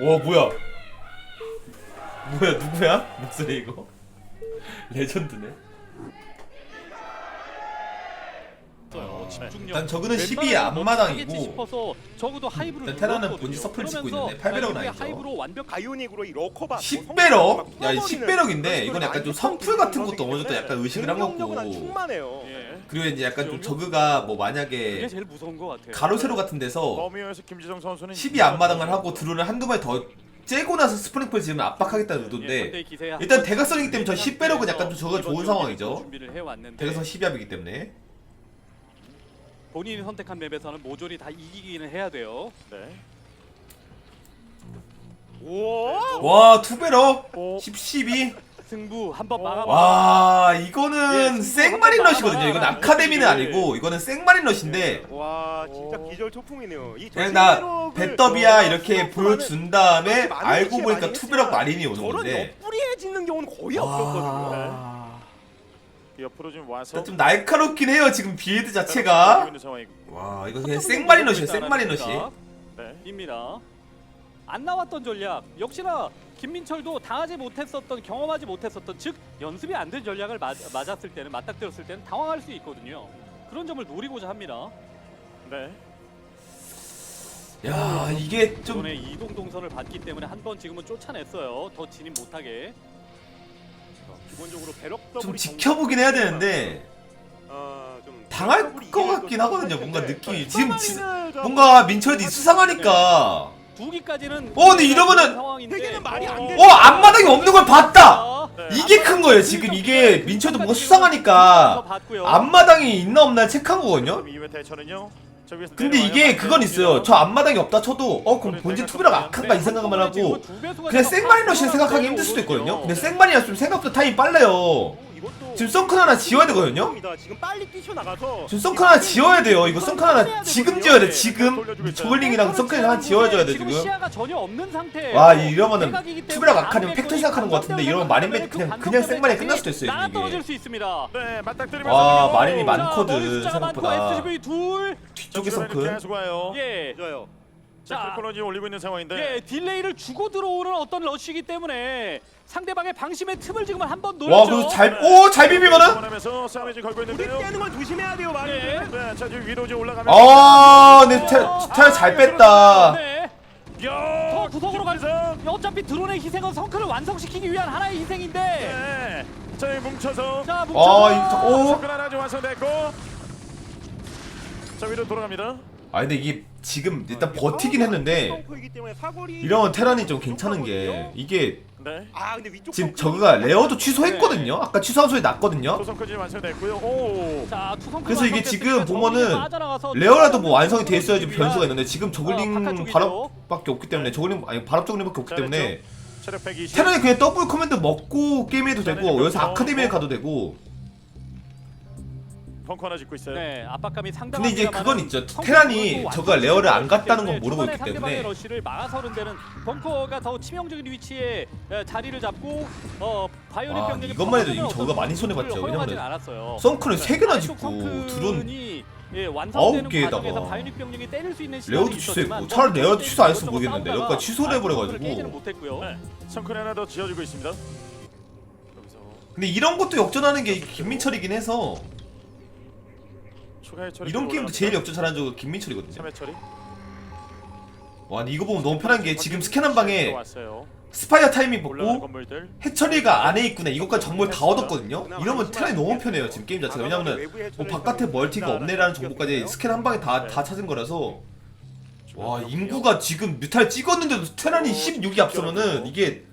와 뭐야 뭐야 누구야 목소리 이거 레전드네 어, 집중력. 일단 저그는 12의 웬만하면 앞마당이고 넣겠지 싶어서 적어도 하이브를 일단 테라는 눌렀거든요. 본지 서플 찍고 그러면서 있는데 8배럭은 이후에 아니죠. 하이브로 완벽 바이오닉으로 이 러커 10배럭? 야 10배럭인데 이건 약간 좀 선풀 같은 것도 어느 정도 약간 의식을 한 거고 충만해요. 예. 그리고 이제 약간 좀 저그가 뭐 만약에 제일 무서운 것 같아요. 가로 세로 같은 데서 범위에서 김지성 선수는 12 앞마당을 하고 드론을 한두 마리 더 째고 나서 스프링풀 지으면 압박하겠다는 예, 의도인데 일단 대각선이기 때문에 저 준비를 10배럭은 약간 좀 저거 좋은 상황이죠. 대각선 12합이기 때문에 본인이 선택한 맵에서는 모조리 다 이기기는 해야 돼요. 네. 와 투배럭 오. 10, 12 승부 한번 막아. 와 예, 이거는 승부 생마린 러시거든요 이건. 아카데미는 예. 아니고 이거는 생마린 러시인데 와 진짜 오. 기절 초풍이네요. 이 그냥 나 배더비야 그 이렇게 보여준 다음에 알고 보니까 했지만 마린이 오는 저런 건데 옆구리해지는 경우는 거의 없었거든요. 와 옆으로 좀 와서 일단 좀 날카롭긴 해요 지금 빌드 자체가. 와 이거 그냥 생마린 러시야 생마린 러시 네. 입니다. 안 나왔던 전략 역시나 김민철도 당하지 못했었던 경험하지 못했었던 즉 연습이 안 된 전략을 맞, 맞았을 때는 맞닥뜨렸을 때는 당황할 수 있거든요. 그런 점을 노리고자 합니다. 네. 야 이게 좀 이번에 이동 동선을 봤기 때문에 한 번 지금은 쫓아냈어요. 더 진입 못하게. 기본적으로 배럭 좀 지켜보긴 해야 되는데 아, 좀 당할 것 같긴 하거든요 뭔가. 느낌이 지금 지- 뭔가 민철이 수상하니까 두 기까지는 어, 근데 이러면은 상황인데 되게는 말이 안 돼. 어 앞마당에 없는 걸 봤다 자, 네. 이게 큰 거예요 지금 이게 민철도 뭔가 수상하니까 봤고요. 앞마당이 있나 없나 체크한 거거든요 그럼 이후에 대처는요. 저 위에서 근데 내려와요. 이게 그건 있어요 저 앞마당이 없다 쳐도 어 그럼 본진 투비랑 악한가 이 생각만 하고 그냥 생마린 러시를 생각하기 힘들 수도 있거든요 근데 생마린이었으면 생각보다 타임이 빨라요 어, 지금 썬큰 하나 지어야 되거든요. 지금 빨리 뛰쳐 나가서 지금 썬큰 하나 지어야 돼요 이거 썬큰 하나 지금 지어야 돼 지금 저글링이랑 썬큰 하나 지어줘야 돼 지금 시야가 전혀 없는 상태예요. 와, 이러면은 투비랑 아무 팩트 생각하는 것 같은데 이러면 마린메디 그 그냥 그냥 생마린 끝날 수도 있어요 이게. 네, 와 마린이 오, 많거든 생각보다. 뒤쪽에 와요. 예. 좋아요. 자, 자, 콜로지 올리고 있는 상황인데. 예, 딜레이를 주고 들어오는 어떤 러쉬이기 때문에 상대방의 방심의 틈을 지금 한 번 와 노렸죠. 그래서 잘 오 잘 비비면은 하면서 싸움이 지금 걸고 우리 있는데요. 떼는 건 조심해야 돼요, 많이. 예. 네, 자 지금 위로 지금 올라가면. 아 근데 테잘 뺐다 네. 야, 더 구석으로 갈. 김지성. 어차피 드론의 희생은 성크를 완성시키기 위한 하나의 희생인데. 네. 자, 여기 뭉쳐서. 자, 아 뭉쳐. 이거 오 접근 하나 좀 완성됐고. 자 위로 돌아갑니다. 아 근데 이게 지금 일단 버티긴 했는데 이러면 테란이 좀 괜찮은 게 이게 네. 아, 근데 위쪽 지금 덩크- 저그가 레어도 취소했거든요 아까 취소한 소리 났거든요 소성까지 완성됐고요. 오. 자, 투성크가 그래서 이게 지금 보면은 레어라도 뭐 완성이 돼 있어야지 변수가 있는데 지금 아, 저글링. 발업밖에 없기 때문에 저글링 아니 발업 저글링밖에 없기 때문에 체력 120. 테란이 그냥 더블 커맨드 먹고 게임해도 되고 여기서 어, 아카데미에 어. 가도 되고 벙커 하나 짓고 있어요. 네, 압박감이 상당. 근데 이제 그건 있죠. 테란이 저가 레어를 안 갔다는 건 모르고 있기 때문에. 러쉬를 막아서는 데는 벙커가 더 치명적인 위치에 에, 자리를 잡고 어 바이오닉 와, 병력이 이것만 해도 이미 저거가 많이 손해봤죠. 왜냐면은 않았어요. 썬크는 세 개나 짓고 둘은 예, 아홉 완성되는 개에다가 과정에서 바이오닉 병력이 때릴 수 있는 시간이 레어도 취소했고 있었지만 차라리 레어도 덩크 취소 안 했으면 모르겠는데 여기까지 취소를 해버려가지고. 네. 성큰 하나 더 지어주고 있습니다. 근데 이런 것도 역전하는 게 김민철이긴 해서 추가. 이런 게임도 제일 역전 잘하는 적 김민철이거든요. 3회 처리. 와 근데 이거 보면 너무 편한 게 지금 스캔 한 방에 왔어요. 스파이어 타이밍 올라가는 건물들. 해처리가 안에 있구나. 이것까지 정보를 다. 얻었거든요. 이러면 테란이 너무 편해요 지금 게임 자체가. 왜냐면은 뭐 바깥에 멀티가 없네라는 정보까지 스캔 한 방에 다, 다 찾은 거라서. 와 인구가 지금 뮤탈 찍었는데도 테란이 16이 앞서면은 이게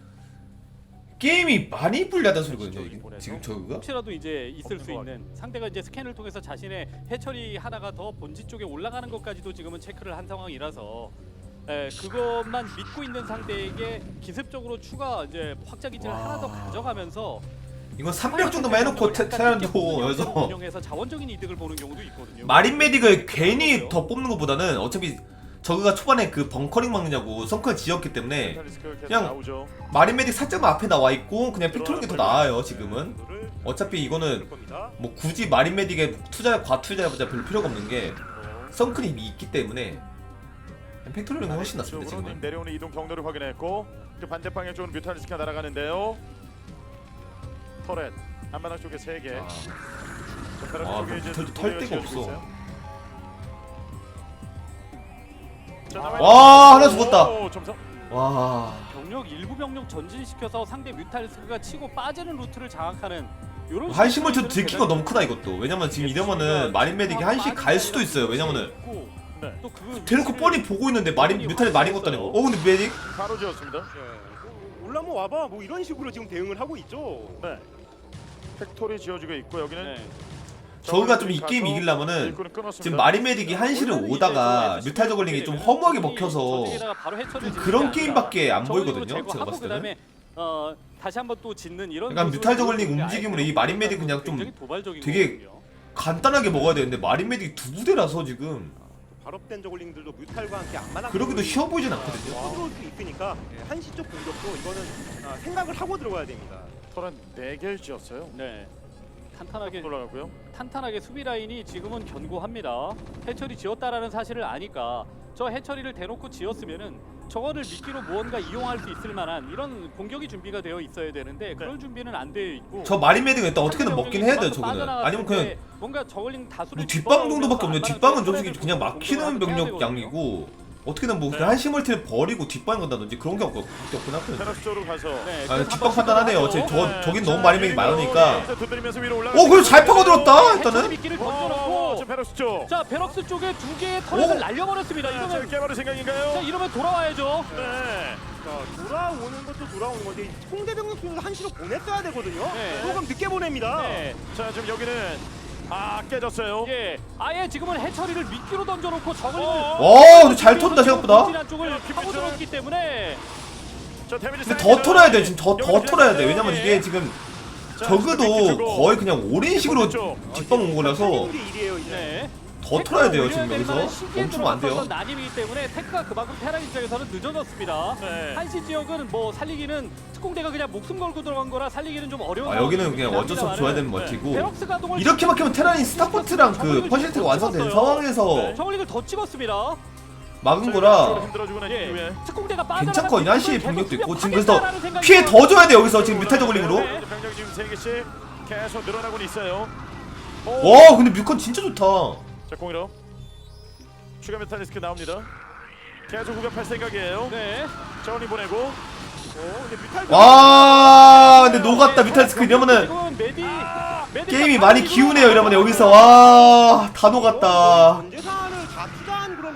게임이 많이 불리하다는 소리거든요 이게 지금 저거가 혹시라도 이제 있을 수것 있는 상대가 이제 스캔을 통해서 자신의 해처리 하나가 더 본지 쪽에 올라가는 것까지도 지금은 체크를 한 상황이라서 에, 그것만 믿고 있는 상대에게 기습적으로 추가 이제 확장 기지를 와. 하나 더 가져가면서 이건 300 정도만 해놓고 테, 테란도 여기서 운영해서 자원적인 이득을 보는 경우도 있거든요. 마린 메딕을 괜히 더 뽑는 것보다는 어차피 저그가 초반에 그 벙커링 막느냐고 성큰 지었기 때문에 그냥 나오죠. 마린 메딕 살짝만 앞에 나와 있고 그냥 팩토리는 게더 나아요 지금은 어차피 이거는. 뭐 굳이 마린 메딕에 투자 과투자해보자 별로 필요가 없는 게 선크림이 있기 때문에 팩토리는 훨씬 낫습니다 지금은. 내려오는 이동 경로를 확인했고 그 반대 방향 쪽으로 뮤탈리스크가 날아가는데요. 터렛 한바닥 쪽에 세 개. 아, 젓가락 아, 털 도리가 데가 없어. 있어요. 와, 하나 죽었다. 오, 점사. 와. 병력 일부 병력 전진시켜서 상대 뮤탈리스크가 치고 빠지는 루트를 장악하는 이런 한시멀티도 들키가 너무 크다 이것도. 왜냐면 지금 이러면은 마린 메딕이 한시 갈 수도 있어요. 왜냐면은 네. 또그 대놓고 뻔히 보고 있는데 마린 뮤탈이 많이 걷다는 거. 어 근데 메딕 바로 지었습니다. 예. 올라 뭐 와봐 뭐 이런 식으로 지금 대응을 하고 있죠. 네. 팩토리 지어지고 있고 여기는 네. 저희가 좀 이 게임 이기려면은. 지금 마린 메딕이 한시를 오다가 뮤탈 저글링이 좀 허무하게 먹혀서 좀 그런 게임밖에 안 보이거든요. 제가 봤을 때는. 어, 다시 한번 또 짓는 이런 약간 뮤탈 저글링 움직임으로 이 아이템이 마린 메딕 그냥 좀 되게. 간단하게 먹어야 되는데 마린 메딕이 두 부대라서 지금 발업된 저글링들도 뮤탈과 함께 안마당 그러기도 쉬워 보이진 않거든요. 들어올 수 있으니까 예, 한시 쪽 공격도 이거는 아, 생각을 하고 들어가야 됩니다. 터렛 4개를 지었어요. 네. 탄탄하게 올라가고요. 탄탄하게 수비 라인이 지금은 견고합니다. 해처리 지었다라는 사실을 아니까 저 해처리를 대놓고 지었으면은 저거를 미끼로 무언가 이용할 수 있을 만한 이런 공격이 준비가 되어 있어야 되는데 그럴 준비는 안 되어 있고 저 마린 메딕은 일단 어떻게든 먹긴 해야 돼요 저거는. 아니면 그냥 때 뭔가 저글링 다수를 뭐 뒷방 정도밖에 없는데 뒷방은 솔직히 그냥 막히는 병력. 양이고 어떻게든 뭐 네. 그냥 한시 멀티를 버리고 뒷방 간다든지 그런 게 없, 없긴 하거든요. 테라스 쪽으로 가서 네, 아, 뒷방 판단하네요. 제, 시도하고 저, 네. 저긴 자, 너무 메딕 그리고 많으니까. 여기서 두드리면서 위로 올라가. 어, 그래도 잘 파고들었다 일단은. 미끼를 어, 던져놓고 지금 페러스 쪽. 자 베럭스 쪽에 두 개의 터렛을 오! 날려버렸습니다. 네, 지금 이러면 깨버릴 생각인가요? 자 이러면 돌아와야죠. 네. 자 돌아오는 것도 돌아오는 건데 홍대 병력 중에서 한시로 보냈어야 되거든요. 네. 조금 늦게 보냅니다. 네. 자, 지금 여기는 아 깨졌어요. 예, 아예 지금은 해처리를 미끼로 던져놓고 저글링을 어, 근데 잘 턴다 생각보다. 안쪽을 파고 들었기 때문에 자, 데미지 근데 더 털어야 돼. 지금 더, 더 털어야 돼. 왜냐면 예. 이게 지금 자, 적어도 주고. 거의 그냥 오랜 식으로 쪽. 뒷방 온 거라서. 네. 더 털어야 돼요 지금 여기서. 멈추면 안 돼요. 난임이기 때문에 테크가 그만큼 테란 입장에서는 늦어졌습니다. 네. 한시 지역은 뭐 살리기는 특공대가 그냥 목숨 걸고 들어간 거라 살리기는 좀 어려운 아, 여기는 그냥 어쩔 수 없이 줘야 되는 멀티고 가동을 이렇게 막히면 테란이 스타포트랑 그 퍼실트가 완성된 상황에서 저글링을 더 찍었습니다. 막은 자, 거라 예, 괜찮거든요. 한시의 병력도 있고 지금 그래서 피해 더 줘야 돼요 여기서 지금 뮤탈 저글링으로. 네. 병력 지금 세 개씩 계속 늘어나고 있어요. 오. 와 근데 뮤컨 진짜 좋다. 자, 공이로 추가 메탈리스크 나옵니다. 계속 공격할 생각이에요. 네. 자원이 보내고 어, 근데 뮤탈 와 근데 녹았다 뮤탈스크 이러면은 지금은 메디, 메디가 게임이 많이 기우네요 이러면 여기서 와 다 녹았다. 투자한 그런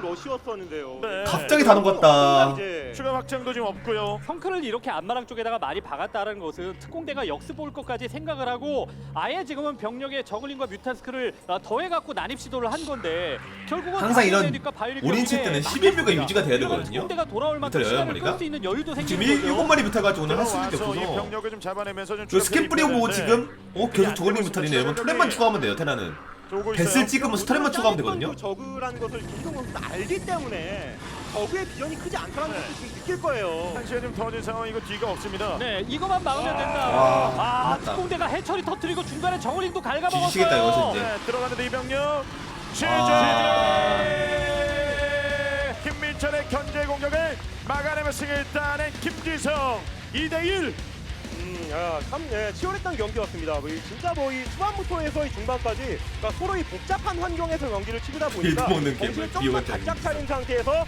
러시였었는데요. 네. 갑자기 다 녹았다. 이제 추가 확장도 지금 없고요. 성크를 이렇게 앞마당 쪽에다가 많이 박았다는 것은 특공대가 역습 올 것까지 생각을 하고 아예 지금은 병력에 저글링과 뮤탄스크를 아, 더해갖고 난입 시도를 한 건데 결국은 항상 이런 바이오닉과 바이오닉 올인 칠 경기에 때는 11뮤가 막혔습니다. 유지가 돼야 되거든요. 특공대가 돌아올 만큼 시간을 마리가? 끌수 있는 여유도 지금 생기는 일, 거죠. 일곱 마리 뮤탈 가지고 오늘 할수 있는 게 들어와서 이 병력을 좀 잡아내면서 좀 저 스캔 뿌려보고 네. 지금 어 계속 저글링 뮤탈이네 이러면 트랩만 추가하면 돼요 테라는 뱃을 있어요. 찍으면서 트랩만 추가하면 되거든요 저그라는 것을 김동 선수 알기 때문에 저그의 비전이 크지 않다는 네. 것을 지금 느낄 거예요. 한 시간 좀 더진 상황이고 뒤가 없습니다. 네, 이거만 막으면 된다. 와, 아, 맞다. 특공대가 해처리 터트리고 중간에. 뒤지시겠다, 여기서 이제. 네, 들어가는데 이 병력 취재 아. 김민철의 견제 공격을 막아내며 승을 따낸 김지성 2대1 음, 야, 참 예, 치열했던 경기였습니다. 뭐, 이 진짜 뭐 이 초반부터 해서 이 중반까지 그러니까 서로 이 복잡한 환경에서 경기를 치르다 보니까 일본 먹는 게임을 정신을 좀더 비용을 바짝 차린 상태에서